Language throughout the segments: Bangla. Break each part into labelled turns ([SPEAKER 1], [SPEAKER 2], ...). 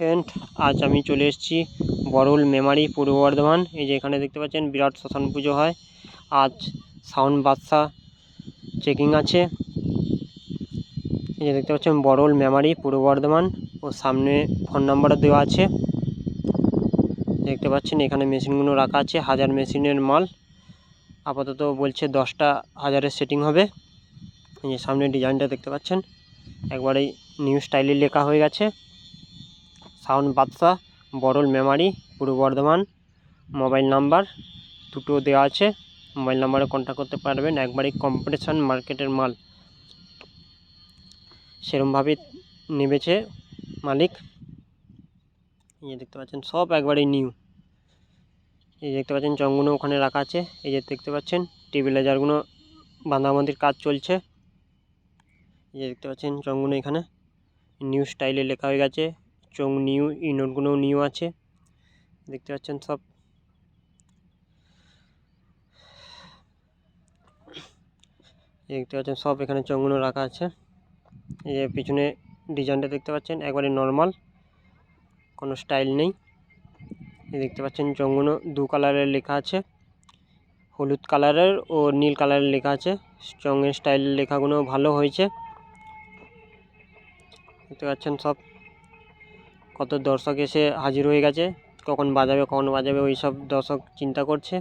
[SPEAKER 1] ফ্রেন্ড আজ আমি চলে এসেছি বরুল মেমারি পূর্ব বর্ধমান। এই যে এখানে দেখতে পাচ্ছেন বিরাট শ্মশান পুজো হয়। আজ সাউন্ড বাদশা চেকিং আছে। এই যে দেখতে পাচ্ছেন বরুল মেমারি পূর্ব বর্ধমান। ও সামনে ফোন নাম্বারও দেওয়া আছে। দেখতে পাচ্ছেন এখানে মেশিনগুলো রাখা আছে, হাজার মেশিনের মাল। আপাতত বলছে দশটা হাজারের সেটিং হবে। এই যে সামনে ডিজাইনটা দেখতে পাচ্ছেন। একবারেই নিউ স্টাইলে লেখা হয়ে গেছে। সাউন্ড বাদশা, বড়ল মেমারি, পূর্ব বর্ধমান। মোবাইল নাম্বার দুটো দেওয়া আছে। মোবাইল নাম্বারে কন্ট্যাক্ট করতে পারবেন একবারই কম্পিটিশান মার্কেটের মাল। সেরমভাবে নেবেছে মালিক। এই যে দেখতে পাচ্ছেন, সব একবারেই নিউ এই দেখতে পাচ্ছেন চংগুলো ওখানে রাখা আছে। এই যে দেখতে পাচ্ছেন টেবিলাইজারগুলো বাঁধাবাঁধির কাজ চলছে। এই যে দেখতে পাচ্ছেন চংগুলো এখানে। নিউ স্টাইলে লেখা হয়ে গেছে। চোং নিউ ইনোটগুলোও নিউ আছে। দেখতে পাচ্ছেন সব। দেখতে পাচ্ছেন সব এখানে চোঙগুলো রাখা আছে। এই যে পিছনে ডিজাইনটা দেখতে পাচ্ছেন, একবারে নর্মাল, কোনো স্টাইল নেই। দেখতে পাচ্ছেন চোঙগুলো দু কালারের লেখা আছে। হলুদ কালারের ও নীল কালারের লেখা আছে। চঙের স্টাইল লেখাগুলো ভালো হয়েছে। দেখতে পাচ্ছেন সব। কত দর্শক এসে হাজির হয়ে গেছে, কখন বাজাবে কখন বাজাবে ওই সব দর্শক চিন্তা করছে।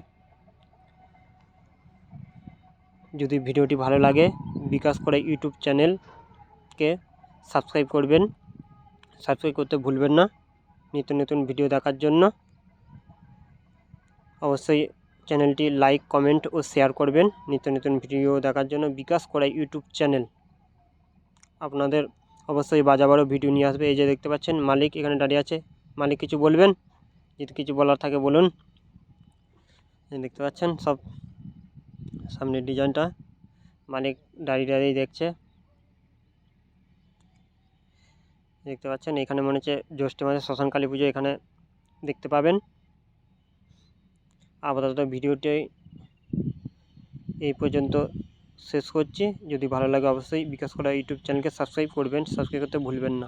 [SPEAKER 1] যদি ভিডিওটি ভালো লাগে, বিকাশ করে ইউটিউব চ্যানেলকে সাবস্ক্রাইব করবেন। সাবস্ক্রাইব করতে ভুলবেন না। নিত্য নতুন ভিডিও দেখার জন্য অবশ্যই চ্যানেলটি লাইক, কমেন্ট ও শেয়ার করবেন। নিত্য নতুন ভিডিও দেখার জন্য বিকাশ করা ইউটিউব চ্যানেল। আপনাদের অবশ্যই বাজাবারও ভিডিও নিয়ে আসবে। এই যে দেখতে পাচ্ছেন, মালিক এখানে দাঁড়িয়ে আছে। মালিক কিছু বলবেন? যদি কিছু বলার থাকে বলুন। দেখতে পাচ্ছেন, সব সামনের ডিজাইনটা মালিক দাঁড়িয়ে দাঁড়িয়ে দেখছে। দেখতে পাচ্ছেন, এখানে মনে হচ্ছে জ্যৈষ্ঠ মাসে শ্মশান কালী পুজো এখানে দেখতে পাবেন। আপাতত ভিডিওটি এই পর্যন্ত শেষ করছি। যদি ভালো লাগে অবশ্যই বিকাশ করা ইউটিউব চ্যানেলকে সাবস্ক্রাইব করবেন। সাবস্ক্রাইব করতে ভুলবেন না।